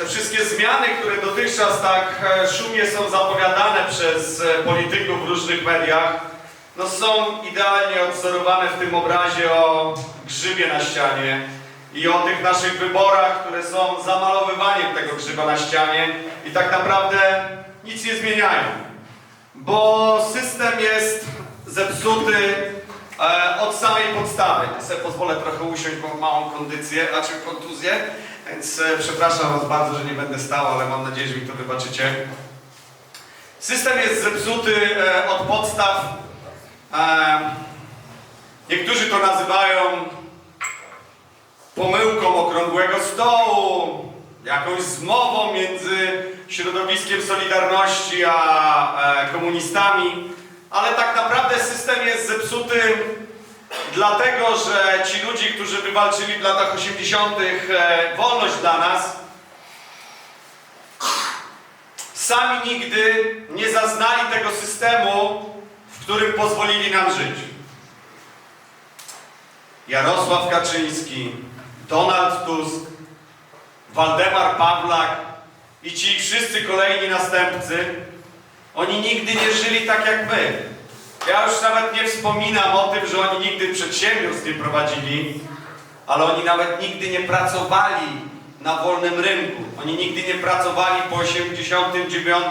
te wszystkie zmiany, które dotychczas tak e, szumnie są zapowiadane przez e, polityków w różnych mediach, no są idealnie odzorowane w tym obrazie o grzybie na ścianie i o tych naszych wyborach, które są zamalowywaniem tego grzyba na ścianie i tak naprawdę nic nie zmieniają. Bo system jest zepsuty e, od samej podstawy. Ja sobie pozwolę trochę usiąść, bo małą kondycję, a czy kontuzję, więc e, przepraszam Was bardzo, że nie będę stał, ale mam nadzieję, że mi to wybaczycie. System jest zepsuty e, od podstaw. E, niektórzy to nazywają pomyłką okrągłego stołu, jakąś zmową między środowiskiem Solidarności a komunistami, ale tak naprawdę system jest zepsuty dlatego, że ci ludzie, którzy wywalczyli w latach 80. E, wolność dla nas, sami nigdy nie zaznali tego systemu, w którym pozwolili nam żyć. Jarosław Kaczyński, Donald Tusk, Waldemar Pawlak i ci wszyscy kolejni następcy, oni nigdy nie żyli tak jak my. Ja już nawet nie wspominam o tym, że oni nigdy przedsiębiorstw nie prowadzili, ale oni nawet nigdy nie pracowali na wolnym rynku. Oni nigdy nie pracowali po 89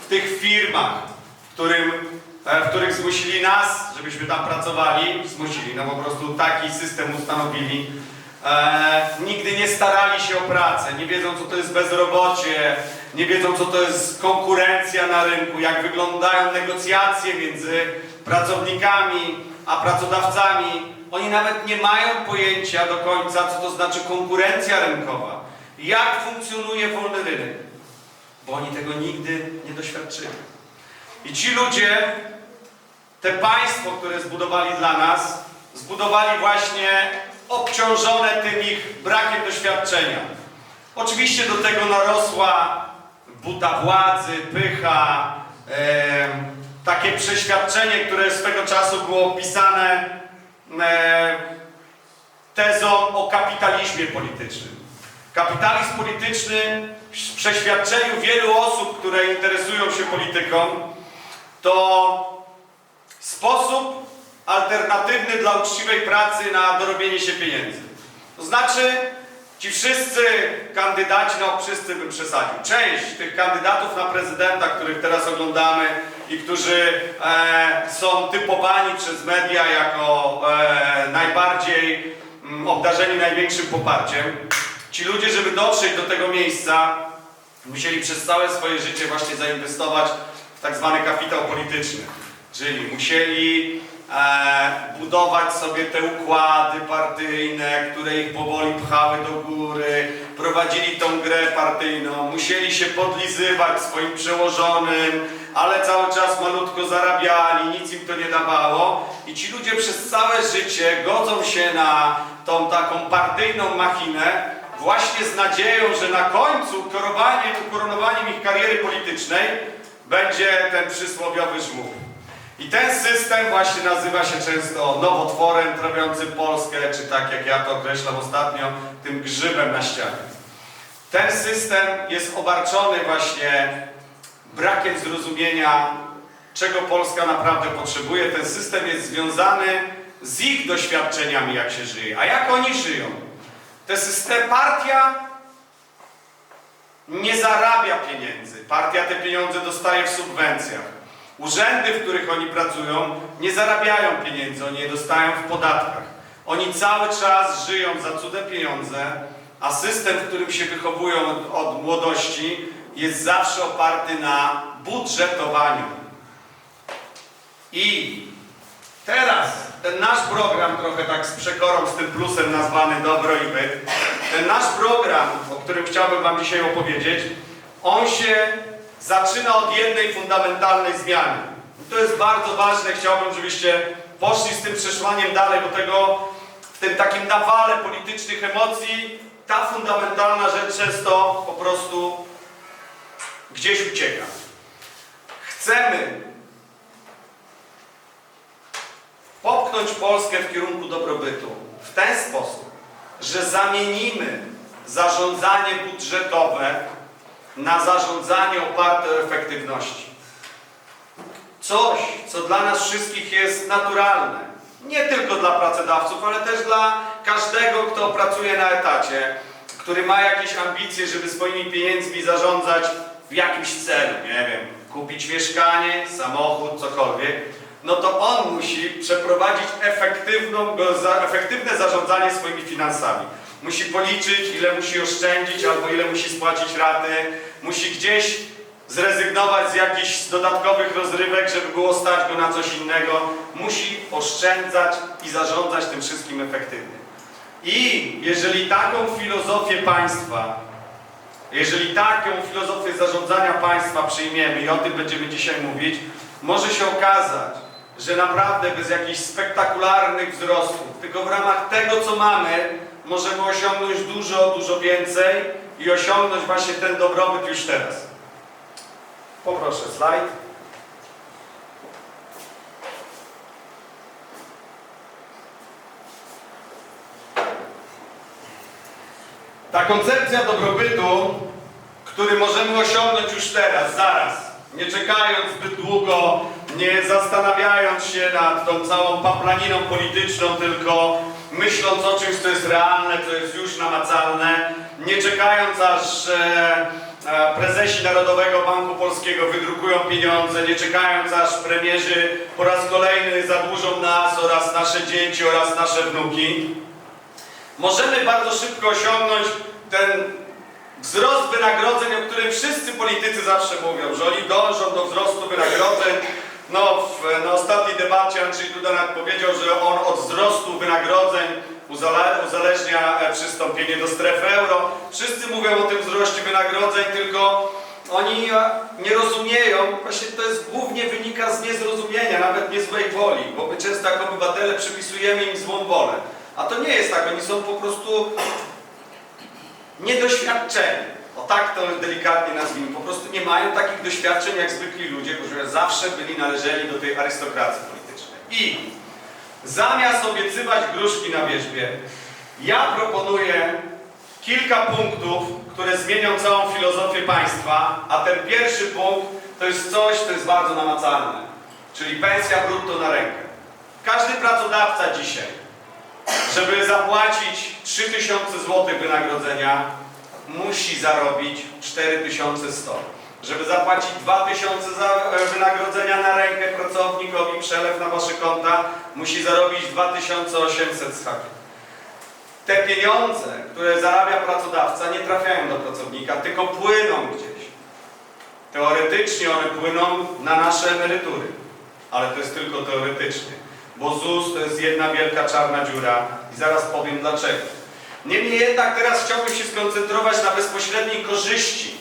w tych firmach, w, którym, e, w których zmusili nas, żebyśmy tam pracowali. Zmusili, no po prostu taki system ustanowili. E, nigdy nie starali się o pracę, nie wiedzą co to jest bezrobocie, nie wiedzą co to jest konkurencja na rynku, jak wyglądają negocjacje między pracownikami a pracodawcami. Oni nawet nie mają pojęcia do końca, co to znaczy konkurencja rynkowa, jak funkcjonuje wolny rynek, bo oni tego nigdy nie doświadczyli. I ci ludzie, te państwo, które zbudowali dla nas, zbudowali właśnie obciążone tym ich brakiem doświadczenia. Oczywiście do tego narosła buta władzy, pycha, em, takie przeświadczenie, które swego czasu było opisane e, tezą o kapitalizmie politycznym. Kapitalizm polityczny w przeświadczeniu wielu osób, które interesują się polityką, to sposób alternatywny dla uczciwej pracy na dorobienie się pieniędzy. To znaczy, ci wszyscy kandydaci, no wszyscy bym przesadził, część tych kandydatów na prezydenta, których teraz oglądamy i którzy e, są typowani przez media jako e, najbardziej mm, obdarzeni największym poparciem, ci ludzie, żeby dotrzeć do tego miejsca, musieli przez całe swoje życie właśnie zainwestować w tak zwany kapitał polityczny. Czyli musieli budować sobie te układy partyjne, które ich powoli pchały do góry, prowadzili tą grę partyjną, musieli się podlizywać swoim przełożonym, ale cały czas malutko zarabiali, nic im to nie dawało i ci ludzie przez całe życie godzą się na tą taką partyjną machinę, właśnie z nadzieją, że na końcu korowaniem, ukoronowaniem ich kariery politycznej będzie ten przysłowiowy żmów. I ten system właśnie nazywa się często nowotworem trawiącym Polskę, czy tak jak ja to określam ostatnio, tym grzybem na ścianie. Ten system jest obarczony właśnie brakiem zrozumienia, czego Polska naprawdę potrzebuje. Ten system jest związany z ich doświadczeniami, jak się żyje. A jak oni żyją? Te system, partia nie zarabia pieniędzy. Partia te pieniądze dostaje w subwencjach. Urzędy, w których oni pracują, nie zarabiają pieniędzy, oni je dostają w podatkach. Oni cały czas żyją za cudze pieniądze, a system, w którym się wychowują od, od młodości, jest zawsze oparty na budżetowaniu. I teraz ten nasz program, trochę tak z przekorą, z tym plusem nazwany Dobro i Byt, ten nasz program, o którym chciałbym Wam dzisiaj opowiedzieć, on się zaczyna od jednej fundamentalnej zmiany. To jest bardzo ważne, chciałbym, żebyście poszli z tym przesłaniem dalej, bo tego w tym takim nawale politycznych emocji ta fundamentalna rzecz często po prostu gdzieś ucieka. Chcemy popchnąć Polskę w kierunku dobrobytu w ten sposób, że zamienimy zarządzanie budżetowe na zarządzanie oparte o efektywności. Coś, co dla nas wszystkich jest naturalne. Nie tylko dla pracodawców, ale też dla każdego, kto pracuje na etacie, który ma jakieś ambicje, żeby swoimi pieniędzmi zarządzać w jakimś celu, nie wiem, kupić mieszkanie, samochód, cokolwiek, no to on musi przeprowadzić efektywne zarządzanie swoimi finansami. Musi policzyć, ile musi oszczędzić, albo ile musi spłacić raty, musi gdzieś zrezygnować z jakichś dodatkowych rozrywek, żeby było stać go na coś innego. Musi oszczędzać i zarządzać tym wszystkim efektywnie. I jeżeli taką filozofię państwa, jeżeli taką filozofię zarządzania państwa przyjmiemy i o tym będziemy dzisiaj mówić, może się okazać, że naprawdę bez jakichś spektakularnych wzrostów, tylko w ramach tego, co mamy, możemy osiągnąć dużo, dużo więcej i osiągnąć właśnie ten dobrobyt już teraz. Poproszę slajd. Ta koncepcja dobrobytu, który możemy osiągnąć już teraz, zaraz, nie czekając zbyt długo, nie zastanawiając się nad tą całą paplaniną polityczną, tylko myśląc o czymś, co jest realne, co jest już namacalne, nie czekając aż e, e, prezesi Narodowego Banku Polskiego wydrukują pieniądze, nie czekając aż premierzy po raz kolejny zadłużą nas oraz nasze dzieci oraz nasze wnuki, możemy bardzo szybko osiągnąć ten wzrost wynagrodzeń, o którym wszyscy politycy zawsze mówią, że oni dążą do wzrostu wynagrodzeń. No, w, na ostatniej debacie Andrzej Duda nawet powiedział, że on od wzrostu wynagrodzeń uzale, uzależnia e, przystąpienie do strefy euro. Wszyscy mówią o tym wzroście wynagrodzeń, tylko oni e, nie rozumieją, właśnie to jest głównie wynika z niezrozumienia, nawet nie złej woli, bo my często jako obywatele przypisujemy im złą wolę. A to nie jest tak, oni są po prostu niedoświadczeni. O tak to delikatnie nazwijmy. Po prostu nie mają takich doświadczeń jak zwykli ludzie, którzy zawsze byli należeli do tej arystokracji politycznej. I zamiast obiecywać gruszki na wierzbie, ja proponuję kilka punktów, które zmienią całą filozofię państwa, a ten pierwszy punkt to jest coś, co jest bardzo namacalne, czyli pensja brutto na rękę. Każdy pracodawca dzisiaj, żeby zapłacić 3000 zł wynagrodzenia, musi zarobić 4100. Żeby zapłacić 2000 za e, wynagrodzenia na rękę pracownikowi, przelew na wasze konta, musi zarobić 2800 z hakiem. Te pieniądze, które zarabia pracodawca, nie trafiają do pracownika, tylko płyną gdzieś. Teoretycznie one płyną na nasze emerytury, ale to jest tylko teoretycznie, bo ZUS to jest jedna wielka czarna dziura i zaraz powiem dlaczego. Niemniej jednak teraz chciałbym się skoncentrować na bezpośredniej korzyści.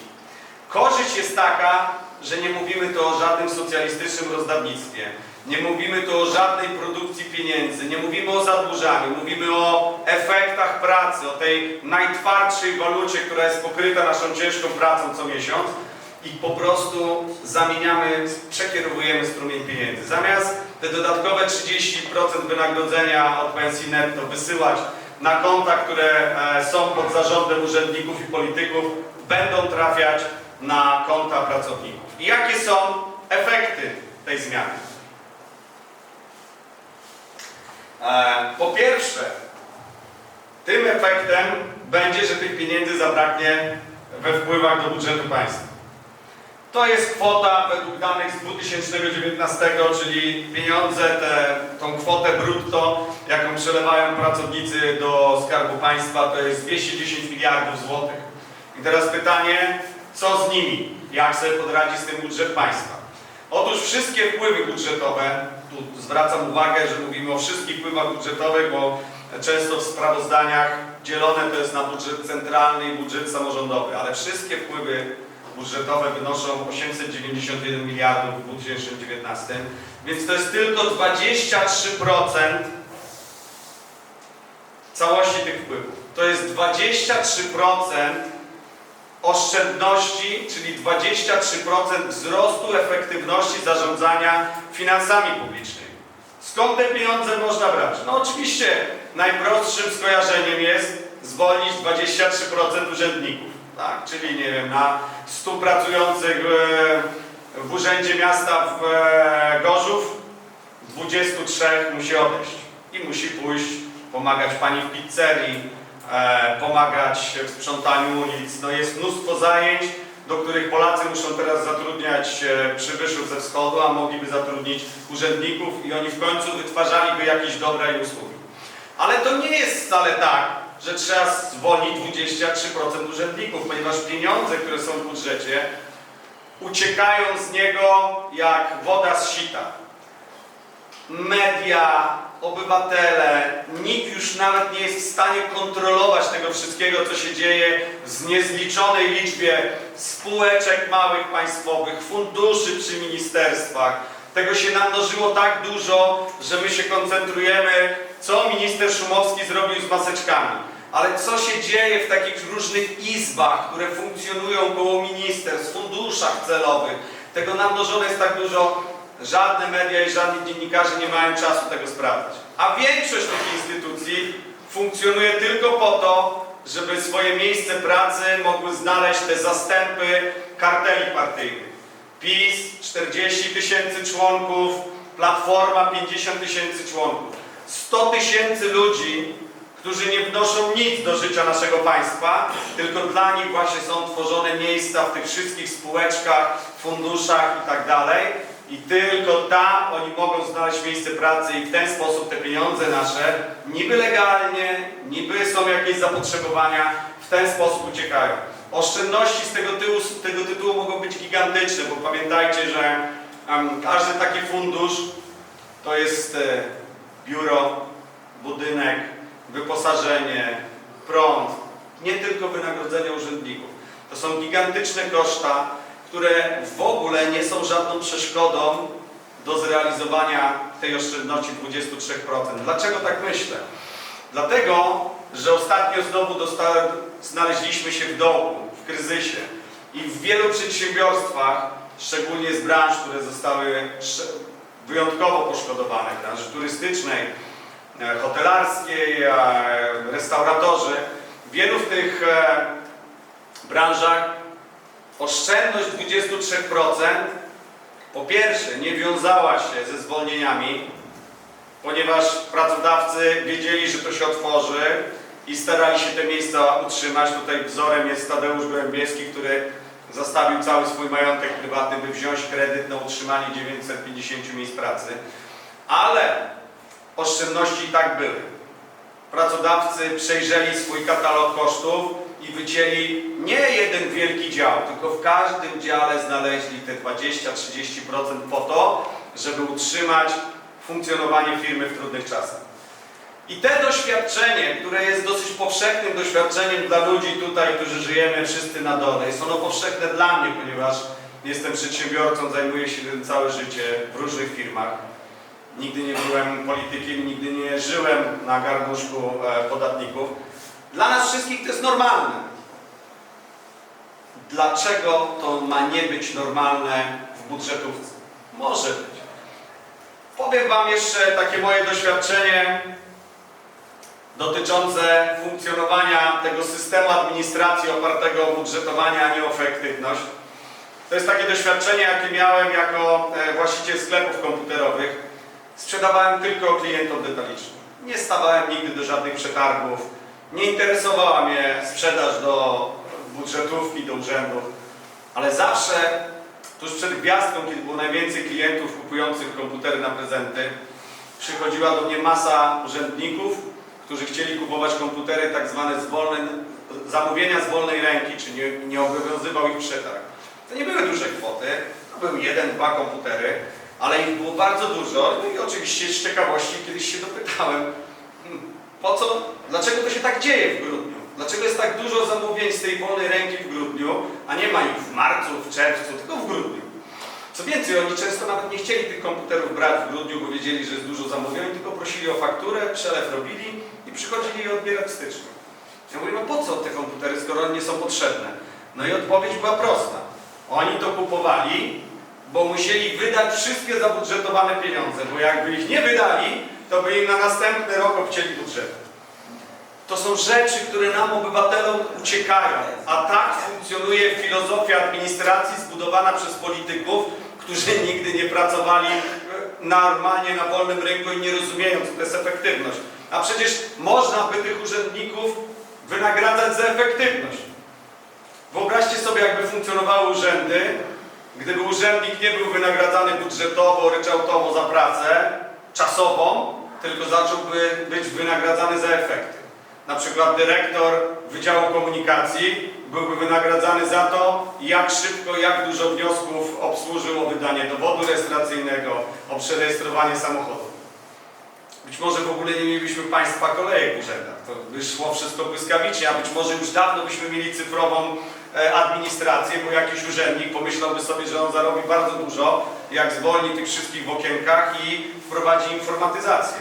Korzyść jest taka, że nie mówimy tu o żadnym socjalistycznym rozdawnictwie, nie mówimy tu o żadnej produkcji pieniędzy, nie mówimy o zadłużaniu, mówimy o efektach pracy, o tej najtwardszej walucie, która jest pokryta naszą ciężką pracą co miesiąc i po prostu zamieniamy, przekierowujemy strumień pieniędzy. Zamiast te dodatkowe 30% wynagrodzenia od pensji netto wysyłać na konta, które e, są pod zarządem urzędników i polityków, będą trafiać na konta pracowników. I jakie są efekty tej zmiany? E, Po pierwsze, tym efektem będzie, że tych pieniędzy zabraknie we wpływach do budżetu państwa. To jest kwota według danych z 2019, czyli pieniądze, te, tą kwotę brutto, jaką przelewają pracownicy do Skarbu Państwa, to jest 210 miliardów złotych. I teraz pytanie, co z nimi? Jak sobie podradzi z tym budżet państwa? Otóż wszystkie wpływy budżetowe, tu zwracam uwagę, że mówimy o wszystkich wpływach budżetowych, bo często w sprawozdaniach dzielone to jest na budżet centralny i budżet samorządowy, ale wszystkie wpływy budżetowe wynoszą 891 miliardów w 2019, więc to jest tylko 23% całości tych wpływów. To jest 23% oszczędności, czyli 23% wzrostu efektywności zarządzania finansami publicznymi. Skąd te pieniądze można brać? No oczywiście najprostszym skojarzeniem jest zwolnić 23% urzędników, tak? Czyli nie wiem, na 100 pracujących e, w Urzędzie Miasta w e, Gorzów 23 musi odejść i musi pójść pomagać pani w pizzerii, e, pomagać w sprzątaniu ulic. No jest mnóstwo zajęć, do których Polacy muszą teraz zatrudniać przybyszów ze wschodu, a mogliby zatrudnić urzędników i oni w końcu wytwarzaliby jakieś dobra i usługi. Ale to nie jest wcale tak, że trzeba zwolnić 23% urzędników, ponieważ pieniądze, które są w budżecie, uciekają z niego jak woda z sita. Media, obywatele, nikt już nawet nie jest w stanie kontrolować tego wszystkiego, co się dzieje z niezliczonej liczbie spółeczek małych państwowych, funduszy przy ministerstwach. Tego się namnożyło tak dużo, że my się koncentrujemy, co minister Szumowski zrobił z maseczkami. Ale co się dzieje w takich różnych izbach, które funkcjonują koło ministerstw, funduszach celowych, tego namnożone jest tak dużo, żadne media i żadni dziennikarze nie mają czasu tego sprawdzać. A większość tych instytucji funkcjonuje tylko po to, żeby swoje miejsce pracy mogły znaleźć te zastępy karteli partyjnych. PiS 40 tysięcy członków, Platforma 50 tysięcy członków. 100 tysięcy ludzi, którzy nie wnoszą nic do życia naszego państwa, tylko dla nich właśnie są tworzone miejsca w tych wszystkich spółeczkach, funduszach i tak. I tylko tam oni mogą znaleźć miejsce pracy i w ten sposób te pieniądze nasze, niby legalnie, niby są jakieś zapotrzebowania, w ten sposób uciekają. Oszczędności z tego, tyłu, z tego tytułu mogą być gigantyczne, bo pamiętajcie, że em, każdy taki fundusz to jest e, biuro, budynek, wyposażenie, prąd, nie tylko wynagrodzenia urzędników. To są gigantyczne koszta, które w ogóle nie są żadną przeszkodą do zrealizowania tej oszczędności 23%. Dlaczego tak myślę? Dlatego, że ostatnio znowu znaleźliśmy się w dołku, w kryzysie i w wielu przedsiębiorstwach, szczególnie z branż, które zostały wyjątkowo poszkodowane, branży turystycznej, hotelarskiej, e, restauratorzy, wielu w tych e, branżach oszczędność 23% po pierwsze nie wiązała się ze zwolnieniami, ponieważ pracodawcy wiedzieli, że to się otworzy i starali się te miejsca utrzymać. Tutaj wzorem jest Tadeusz Gołębieski, który zastawił cały swój majątek prywatny, by wziąć kredyt na utrzymanie 950 miejsc pracy. Ale oszczędności i tak były. Pracodawcy przejrzeli swój katalog kosztów i wycięli nie jeden wielki dział, tylko w każdym dziale znaleźli te 20-30% po to, żeby utrzymać funkcjonowanie firmy w trudnych czasach. I te doświadczenie, które jest dosyć powszechnym doświadczeniem dla ludzi tutaj, którzy żyjemy wszyscy na dole, jest ono powszechne dla mnie, ponieważ jestem przedsiębiorcą, zajmuję się tym całe życie w różnych firmach. Nigdy nie byłem politykiem, nigdy nie żyłem na garnuszku e, podatników. Dla nas wszystkich to jest normalne. Dlaczego to ma nie być normalne w budżetówce? Może być. Powiem Wam jeszcze takie moje doświadczenie dotyczące funkcjonowania tego systemu administracji opartego o budżetowanie, a nie o efektywność. To jest takie doświadczenie, jakie miałem jako e, właściciel sklepów komputerowych. Sprzedawałem tylko klientom detalicznym. Nie stawałem nigdy do żadnych przetargów. Nie interesowała mnie sprzedaż do budżetówki, do urzędów. Ale zawsze, tuż przed gwiazdką, kiedy było najwięcej klientów kupujących komputery na prezenty, przychodziła do mnie masa urzędników, którzy chcieli kupować komputery tak zwane z zamówienia z wolnej ręki, czy nie, nie obowiązywał ich przetarg. To nie były duże kwoty, to były jeden, dwa komputery, ale ich było bardzo dużo no i oczywiście z ciekawości kiedyś się dopytałem, hmm, po co, dlaczego to się tak dzieje w grudniu? Dlaczego jest tak dużo zamówień z tej wolnej ręki w grudniu, a nie ma ich w marcu, w czerwcu, tylko w grudniu? Co więcej, oni często nawet nie chcieli tych komputerów brać w grudniu, bo wiedzieli, że jest dużo zamówień, tylko prosili o fakturę, przelew robili i przychodzili je odbierać w styczniu. Ja mówię, no po co te komputery, skoro one nie są potrzebne? No i odpowiedź była prosta. Oni to kupowali, bo musieli wydać wszystkie zabudżetowane pieniądze, bo jakby ich nie wydali, to by im na następny rok obcięli budżet. To są rzeczy, które nam obywatelom uciekają. A tak funkcjonuje filozofia administracji zbudowana przez polityków, którzy nigdy nie pracowali normalnie na wolnym rynku i nie rozumieją, co to jest efektywność. A przecież można by tych urzędników wynagradzać za efektywność. Wyobraźcie sobie, jakby funkcjonowały urzędy, gdyby urzędnik nie był wynagradzany budżetowo, ryczałtowo za pracę czasową, tylko zacząłby być wynagradzany za efekty. Na przykład dyrektor Wydziału Komunikacji byłby wynagradzany za to, jak szybko, jak dużo wniosków obsłużył o wydanie dowodu rejestracyjnego, o przerejestrowanie samochodu. Być może w ogóle nie mielibyśmy państwa kolejek w urzędach. To by szło wszystko błyskawicznie, a być może już dawno byśmy mieli cyfrową administrację, bo jakiś urzędnik pomyślałby sobie, że on zarobi bardzo dużo, jak zwolni tych wszystkich w okienkach i wprowadzi informatyzację.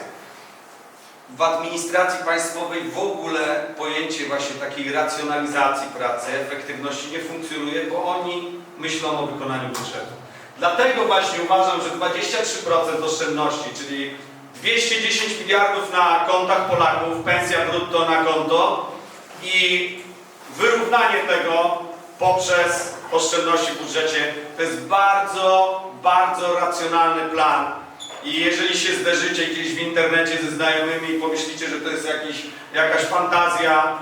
W administracji państwowej w ogóle pojęcie właśnie takiej racjonalizacji pracy, efektywności nie funkcjonuje, bo oni myślą o wykonaniu budżetu. Dlatego właśnie uważam, że 23% oszczędności, czyli 210 miliardów na kontach Polaków, pensja brutto na konto i wyrównanie tego poprzez oszczędności w budżecie, to jest bardzo, bardzo racjonalny plan. I jeżeli się zderzycie gdzieś w internecie ze znajomymi i pomyślicie, że to jest jakiś, jakaś fantazja,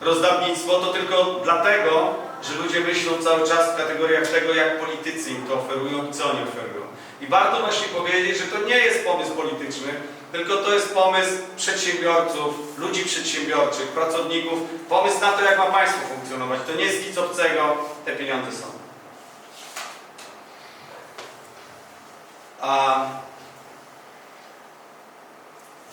rozdawnictwo, to tylko dlatego, że ludzie myślą cały czas w kategoriach tego, jak politycy im to oferują i co oni oferują. I warto właśnie powiedzieć, że to nie jest pomysł polityczny, tylko to jest pomysł przedsiębiorców, ludzi przedsiębiorczych, pracowników, pomysł na to, jak ma państwo funkcjonować. To nie jest nic obcego, te pieniądze są. A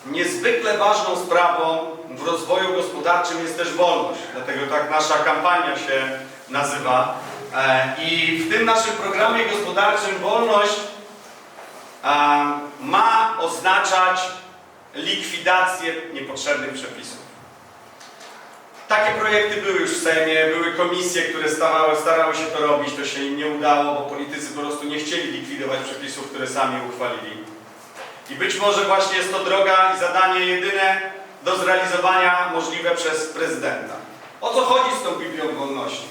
niezwykle ważną sprawą w rozwoju gospodarczym jest też wolność. Dlatego tak nasza kampania się nazywa. E, I w tym naszym programie gospodarczym wolność ma oznaczać likwidację niepotrzebnych przepisów. Takie projekty były już w Sejmie, były komisje, które starały, starały się to robić, to się im nie udało, bo politycy po prostu nie chcieli likwidować przepisów, które sami uchwalili. I być może właśnie jest to droga i zadanie jedyne do zrealizowania możliwe przez prezydenta. O co chodzi z tą Biblią Wolności?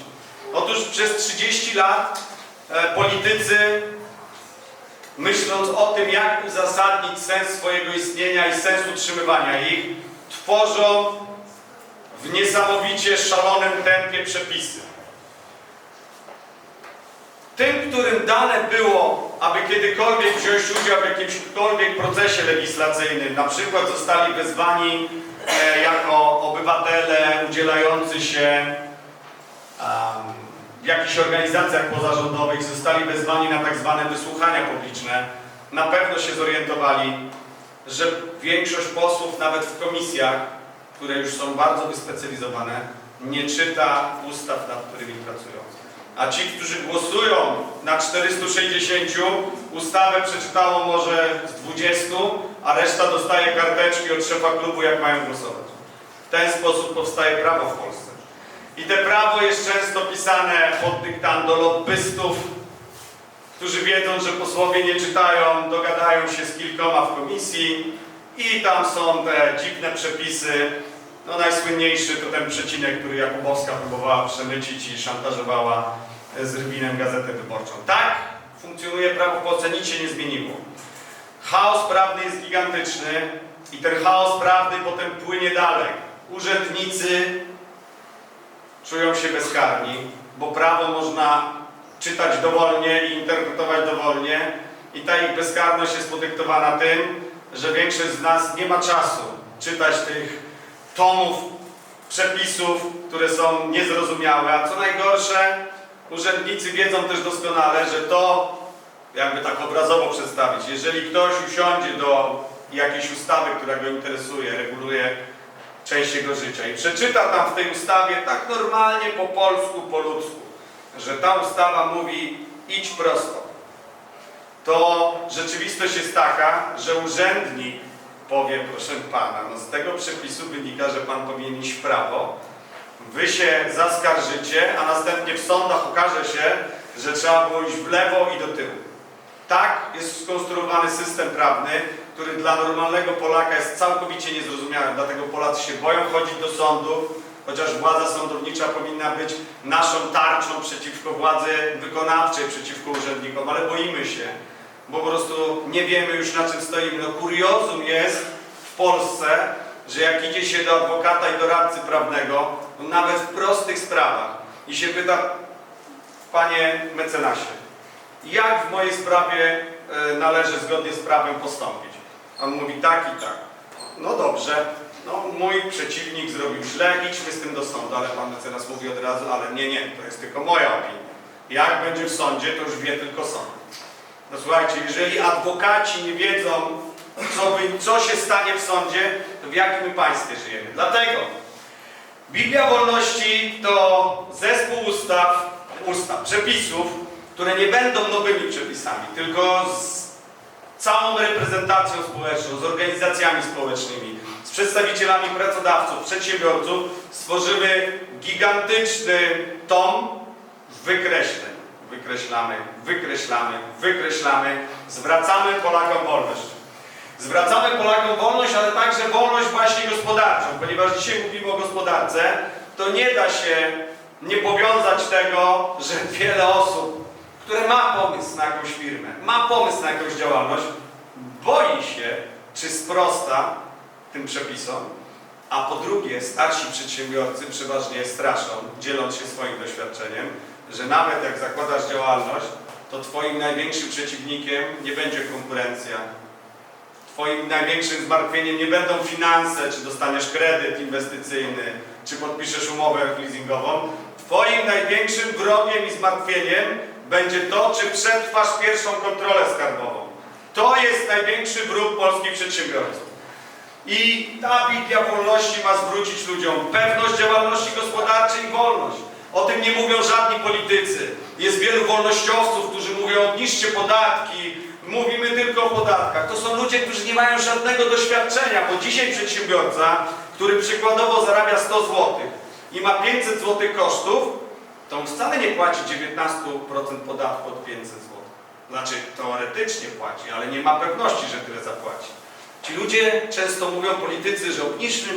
Otóż przez 30 lat e, politycy, myśląc o tym, jak uzasadnić sens swojego istnienia i sens utrzymywania ich, tworzą w niesamowicie szalonym tempie przepisy. Tym, którym dane było, aby kiedykolwiek wziąć udział w jakimkolwiek procesie legislacyjnym, na przykład zostali wezwani e, jako obywatele udzielający się em, w jakichś organizacjach pozarządowych, zostali wezwani na tak zwane wysłuchania publiczne, na pewno się zorientowali, że większość posłów nawet w komisjach, które już są bardzo wyspecjalizowane, nie czyta ustaw, nad którymi pracują. A ci, którzy głosują na 460, ustawę przeczytało może z 20, a reszta dostaje karteczki od szefa klubu, jak mają głosować. W ten sposób powstaje prawo w Polsce. I te prawo jest często pisane pod dyktando lobbystów, którzy wiedzą, że posłowie nie czytają, dogadają się z kilkoma w komisji i tam są te dziwne przepisy. No najsłynniejszy to ten przecinek, który Jakubowska próbowała przemycić i szantażowała z Rybinem Gazetę Wyborczą. Tak funkcjonuje prawo w Polsce, nic się nie zmieniło. Chaos prawny jest gigantyczny i ten chaos prawny potem płynie dalej. Urzędnicy czują się bezkarni, bo prawo można czytać dowolnie i interpretować dowolnie. I ta ich bezkarność jest podyktowana tym, że większość z nas nie ma czasu czytać tych tomów przepisów, które są niezrozumiałe, a co najgorsze, urzędnicy wiedzą też doskonale, że to, jakby tak obrazowo przedstawić, jeżeli ktoś usiądzie do jakiejś ustawy, która go interesuje, reguluje część jego życia. I przeczyta tam w tej ustawie tak normalnie po polsku, po ludzku, że ta ustawa mówi idź prosto, to rzeczywistość jest taka, że urzędnik powie, proszę pana, no z tego przepisu wynika, że pan powinien iść w prawo, wy się zaskarżycie, a następnie w sądach okaże się, że trzeba było iść w lewo i do tyłu. Tak jest skonstruowany system prawny który dla normalnego Polaka jest całkowicie niezrozumiały. Dlatego Polacy się boją chodzić do sądu, chociaż władza sądownicza powinna być naszą tarczą przeciwko władzy wykonawczej, przeciwko urzędnikom, ale boimy się, bo po prostu nie wiemy już na czym stoimy. No kuriozum jest w Polsce, że jak idzie się do adwokata i doradcy prawnego, no nawet w prostych sprawach i się pyta, panie mecenasie, jak w mojej sprawie e, należy zgodnie z prawem postąpić? On mówi tak i tak. No dobrze, no mój przeciwnik zrobił źle, idźmy z tym do sądu, ale pan mecenas mówi od razu, ale nie, nie, to jest tylko moja opinia. Jak będzie w sądzie, to już wie tylko sąd. No słuchajcie, jeżeli adwokaci nie wiedzą, co, by, co się stanie w sądzie, to w jakim państwie żyjemy? Dlatego Biblia Wolności to zespół ustaw, ustaw, przepisów, które nie będą nowymi przepisami, tylko z całą reprezentacją społeczną, z organizacjami społecznymi, z przedstawicielami pracodawców, przedsiębiorców stworzymy gigantyczny tom wykreśleń. Wykreślamy, wykreślamy, wykreślamy, zwracamy Polakom wolność. Zwracamy Polakom wolność, ale także wolność właśnie gospodarczą, ponieważ dzisiaj mówimy o gospodarce, to nie da się nie powiązać tego, że wiele osób, które ma pomysł na jakąś firmę, ma pomysł na jakąś działalność, boi się, czy sprosta tym przepisom, a po drugie starsi przedsiębiorcy przeważnie straszą, dzieląc się swoim doświadczeniem, że nawet jak zakładasz działalność, to Twoim największym przeciwnikiem nie będzie konkurencja, Twoim największym zmartwieniem nie będą finanse, czy dostaniesz kredyt inwestycyjny, czy podpiszesz umowę leasingową. Twoim największym wrogiem i zmartwieniem będzie to, czy przetrwasz pierwszą kontrolę skarbową. To jest największy wróg polskich przedsiębiorców. I ta Biblia wolności ma zwrócić ludziom pewność działalności gospodarczej i wolność. O tym nie mówią żadni politycy. Jest wielu wolnościowców, którzy mówią obniżcie podatki, mówimy tylko o podatkach. To są ludzie, którzy nie mają żadnego doświadczenia, bo dzisiaj przedsiębiorca, który przykładowo zarabia 100 zł i ma 500 zł kosztów, to wcale nie płaci 19% podatku od 500 zł. Znaczy teoretycznie płaci, ale nie ma pewności, że tyle zapłaci. Ci ludzie często mówią politycy, że obniżmy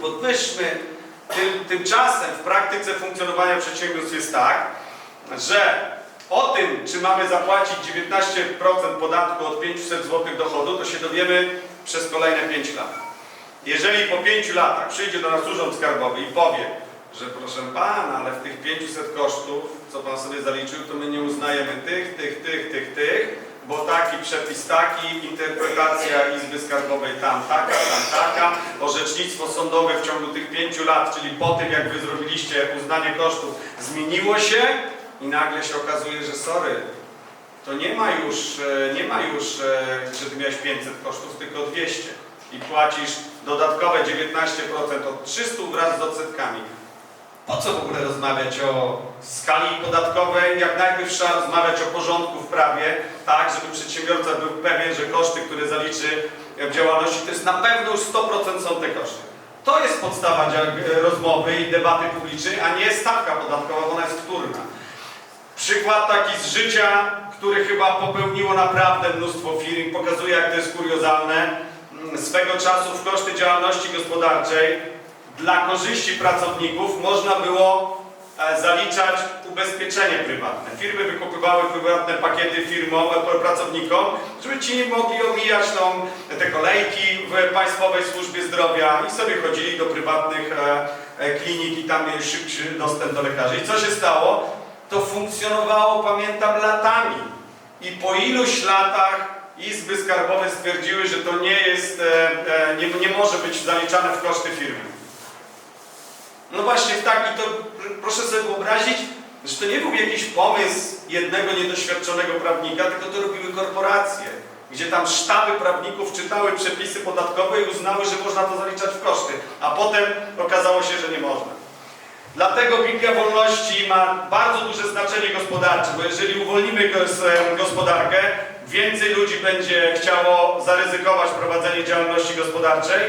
podwyższmy. Tym, tymczasem w praktyce funkcjonowania przedsiębiorstw jest tak, że o tym, czy mamy zapłacić 19% podatku od 500 zł dochodu, to się dowiemy przez kolejne 5 lat. Jeżeli po 5 latach przyjdzie do nas Urząd Skarbowy i powie, że proszę Pana, ale w tych 500 kosztów, co Pan sobie zaliczył, to my nie uznajemy tych, tych, tych, tych, tych, bo taki przepis taki, interpretacja Izby Skarbowej tam taka, tam taka, orzecznictwo sądowe w ciągu tych 5 lat, czyli po tym jak Wy zrobiliście uznanie kosztów, zmieniło się i nagle się okazuje, że sorry, to nie ma już, e, nie ma już, e, że Ty miałeś 500 kosztów, tylko 200 i płacisz dodatkowe 19% od 300 wraz z odsetkami. Po co w ogóle rozmawiać o skali podatkowej, jak najpierw trzeba rozmawiać o porządku w prawie, tak, żeby przedsiębiorca był pewien, że koszty, które zaliczy w działalności, to jest na pewno już 100% są te koszty. To jest podstawa rozmowy i debaty publicznej, a nie stawka podatkowa, bo ona jest wtórna. Przykład taki z życia, który chyba popełniło naprawdę mnóstwo firm, pokazuje jak to jest kuriozalne. Mm, Swego czasu w koszty działalności gospodarczej dla korzyści pracowników można było e, zaliczać ubezpieczenie prywatne. Firmy wykupywały prywatne pakiety firmom, e, pracownikom, żeby ci mogli omijać tą, te kolejki w Państwowej Służbie Zdrowia i sobie chodzili do prywatnych e, e, klinik i tam mieli szybszy dostęp do lekarzy. I co się stało? To funkcjonowało, pamiętam, latami. I po iluś latach Izby Skarbowe stwierdziły, że to nie jest, nie, nie może być zaliczane w koszty firmy. No właśnie w taki to, pr- proszę sobie wyobrazić, że to nie był jakiś pomysł jednego niedoświadczonego prawnika, tylko to robiły korporacje, gdzie tam sztaby prawników czytały przepisy podatkowe i uznały, że można to zaliczać w koszty, a potem okazało się, że nie można. Dlatego Biblia Wolności ma bardzo duże znaczenie gospodarcze, bo jeżeli uwolnimy e, gospodarkę, więcej ludzi będzie chciało zaryzykować prowadzenie działalności gospodarczej,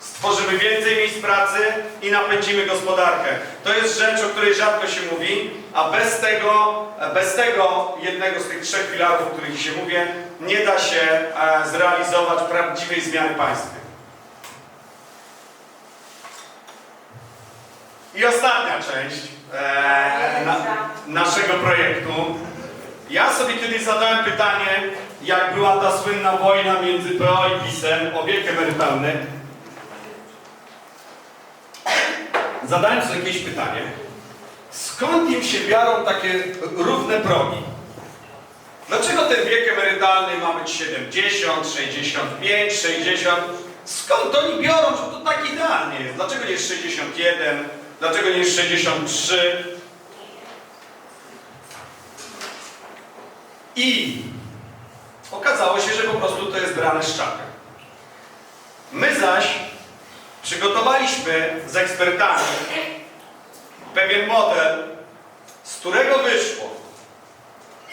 stworzymy więcej miejsc pracy i napędzimy gospodarkę. To jest rzecz, o której rzadko się mówi, a bez tego, bez tego jednego z tych trzech filarów, o których dzisiaj mówię, nie da się e, zrealizować prawdziwej zmiany państwa. I ostatnia część e, na, naszego projektu. Ja sobie kiedyś zadałem pytanie, jak była ta słynna wojna między PO i PiSem o wiek emerytalny. Zadałem sobie jakieś pytanie. Skąd im się biorą takie równe progi? Dlaczego ten wiek emerytalny ma być 70, 65, 60? Skąd oni biorą, że to tak idealnie jest? Dlaczego nie jest 61? Dlaczego nie jest 63? I okazało się, że po prostu to jest brane z czapy. My zaś przygotowaliśmy z ekspertami pewien model, z którego wyszło,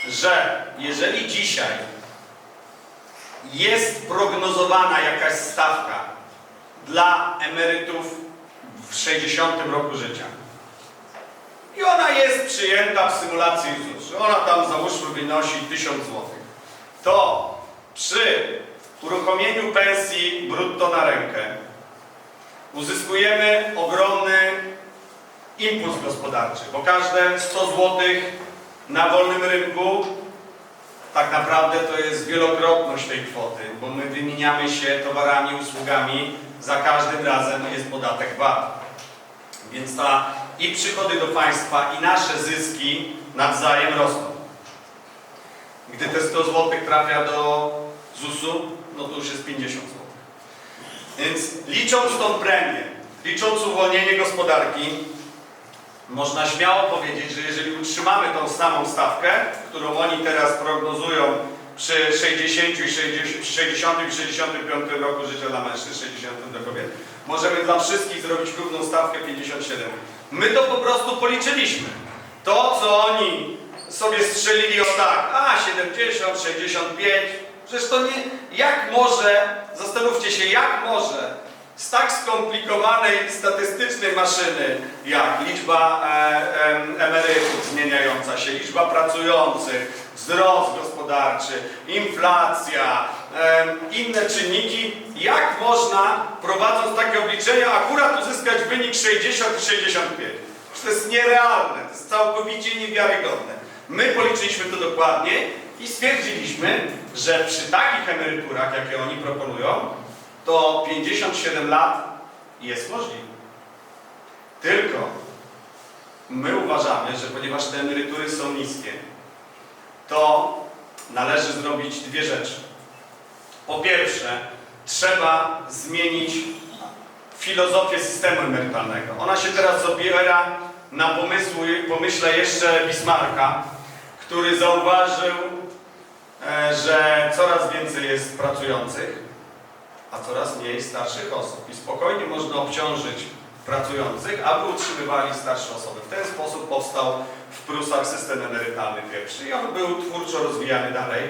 że jeżeli dzisiaj jest prognozowana jakaś stawka dla emerytów w 60 roku życia i ona jest przyjęta w symulacji ZUS, ona tam załóżmy wynosi 1000 zł, to przy uruchomieniu pensji brutto na rękę uzyskujemy ogromny impuls gospodarczy, bo każde 100 zł na wolnym rynku tak naprawdę to jest wielokrotność tej kwoty, bo my wymieniamy się towarami, usługami, za każdym razem jest podatek VAT. Więc ta i przychody do państwa, i nasze zyski nawzajem rosną. Gdy te 100 zł trafia do ZUS-u, no to już jest 50 zł. Więc licząc tą premię, licząc uwolnienie gospodarki, można śmiało powiedzieć, że jeżeli utrzymamy tą samą stawkę, którą oni teraz prognozują przy 60 i 60, 60 i 65 roku życia dla mężczyzn, 60 dla kobiet, możemy dla wszystkich zrobić równą stawkę 57. My to po prostu policzyliśmy. To, co oni sobie strzelili o tak, a 70, 65, przecież to nie, jak może, zastanówcie się, jak może z tak skomplikowanej statystycznej maszyny, jak liczba e, emerytów zmieniająca się, liczba pracujących, wzrost gospodarczy, inflacja, e, inne czynniki, jak można, prowadząc takie obliczenia, akurat uzyskać wynik 60 i 65? Przecież To jest nierealne, to jest całkowicie niewiarygodne. My policzyliśmy to dokładnie i stwierdziliśmy, że przy takich emeryturach, jakie oni proponują, to 57 lat jest możliwe. Tylko my uważamy, że ponieważ te emerytury są niskie, to należy zrobić dwie rzeczy. Po pierwsze, trzeba zmienić filozofię systemu emerytalnego. Ona się teraz opiera na pomysłu, pomyśle jeszcze Bismarcka, który zauważył, że coraz więcej jest pracujących, a coraz mniej starszych osób. I spokojnie można obciążyć pracujących, aby utrzymywali starsze osoby. W ten sposób powstał w Prusach system emerytalny pierwszy i on był twórczo rozwijany dalej.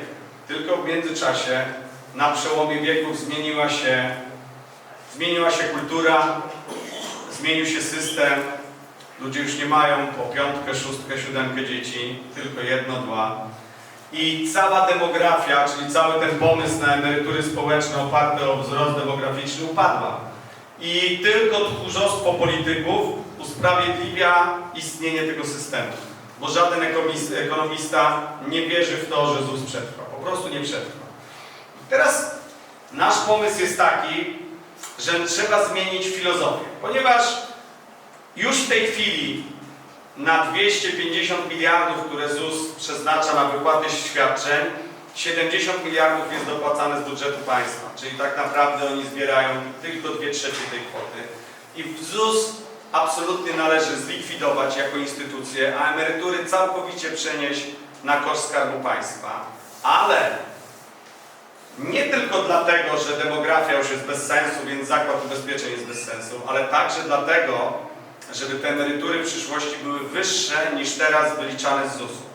Tylko w międzyczasie, na przełomie wieków zmieniła się, zmieniła się kultura, zmienił się system. Ludzie już nie mają po piątkę, szóstkę, siódemkę dzieci, tylko jedno, dwa. I cała demografia, czyli cały ten pomysł na emerytury społeczne oparte o wzrost demograficzny upadła. I tylko tchórzostwo polityków usprawiedliwia istnienie tego systemu. Bo żaden ekonomista nie wierzy w to, że ZUS przetrwa. Po prostu nie przetrwa. Teraz nasz pomysł jest taki, że trzeba zmienić filozofię. Ponieważ już w tej chwili na 250 miliardów, które ZUS przeznacza na wypłatę świadczeń, 70 miliardów jest dopłacane z budżetu państwa. Czyli tak naprawdę oni zbierają tylko 2 trzecie tej kwoty. I ZUS absolutnie należy zlikwidować jako instytucję, a emerytury całkowicie przenieść na koszt Skarbu Państwa. Ale nie tylko dlatego, że demografia już jest bez sensu, więc zakład ubezpieczeń jest bez sensu, ale także dlatego, żeby te emerytury w przyszłości były wyższe niż teraz wyliczane z ZUS-u.